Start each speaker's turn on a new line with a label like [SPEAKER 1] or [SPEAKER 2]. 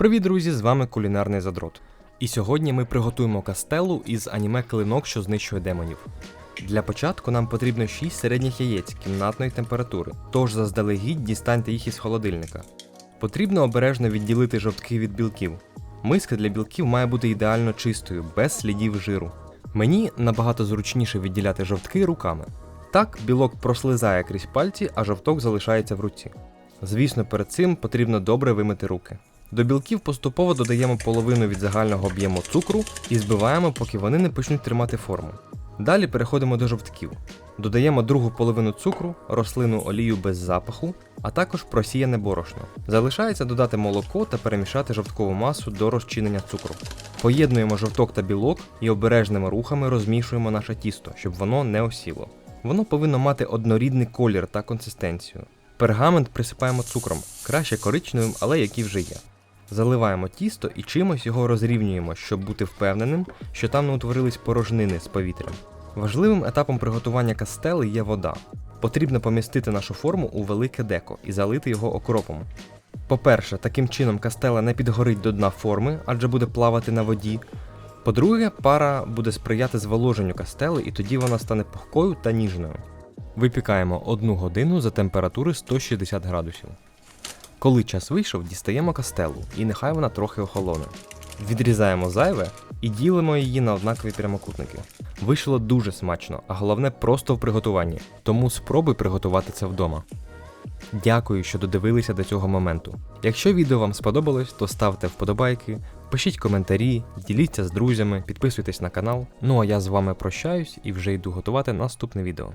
[SPEAKER 1] Привіт, друзі! З вами кулінарний задрот. І сьогодні ми приготуємо кастелу із аніме клинок, що знищує демонів. Для початку нам потрібно 6 середніх яєць кімнатної температури, тож заздалегідь дістаньте їх із холодильника. Потрібно обережно відділити жовтки від білків. Миска для білків має бути ідеально чистою, без слідів жиру. Мені набагато зручніше відділяти жовтки руками. Так білок прослизає крізь пальці, а жовток залишається в руці. Звісно, перед цим потрібно добре вимити руки. До білків поступово додаємо половину від загального об'єму цукру і збиваємо, поки вони не почнуть тримати форму. Далі переходимо до жовтків. Додаємо другу половину цукру, рослинну олію без запаху, а також просіяне борошно. Залишається додати молоко та перемішати жовткову масу до розчинення цукру. Поєднуємо жовток та білок і обережними рухами розмішуємо наше тісто, щоб воно не осіло. Воно повинно мати однорідний колір та консистенцію. Пергамент присипаємо цукром, краще коричневим, але який вже є. Заливаємо тісто і чимось його розрівнюємо, щоб бути впевненим, що там не утворились порожнини з повітрям. Важливим етапом приготування кастели є вода. Потрібно помістити нашу форму у велике деко і залити його окропом. По-перше, таким чином кастела не підгорить до дна форми, адже буде плавати на воді. По-друге, пара буде сприяти зволоженню кастели, і тоді вона стане пухкою та ніжною. Випікаємо 1 годину за температури 160 градусів. Коли час вийшов, дістаємо кастелу, і нехай вона трохи охолоне. Відрізаємо зайве і ділимо її на однакові прямокутники. Вийшло дуже смачно, а головне просто в приготуванні, тому спробуй приготувати це вдома. Дякую, що додивилися до цього моменту. Якщо відео вам сподобалось, то ставте вподобайки, пишіть коментарі, діліться з друзями, підписуйтесь на канал. Ну а я з вами прощаюсь і вже йду готувати наступне відео.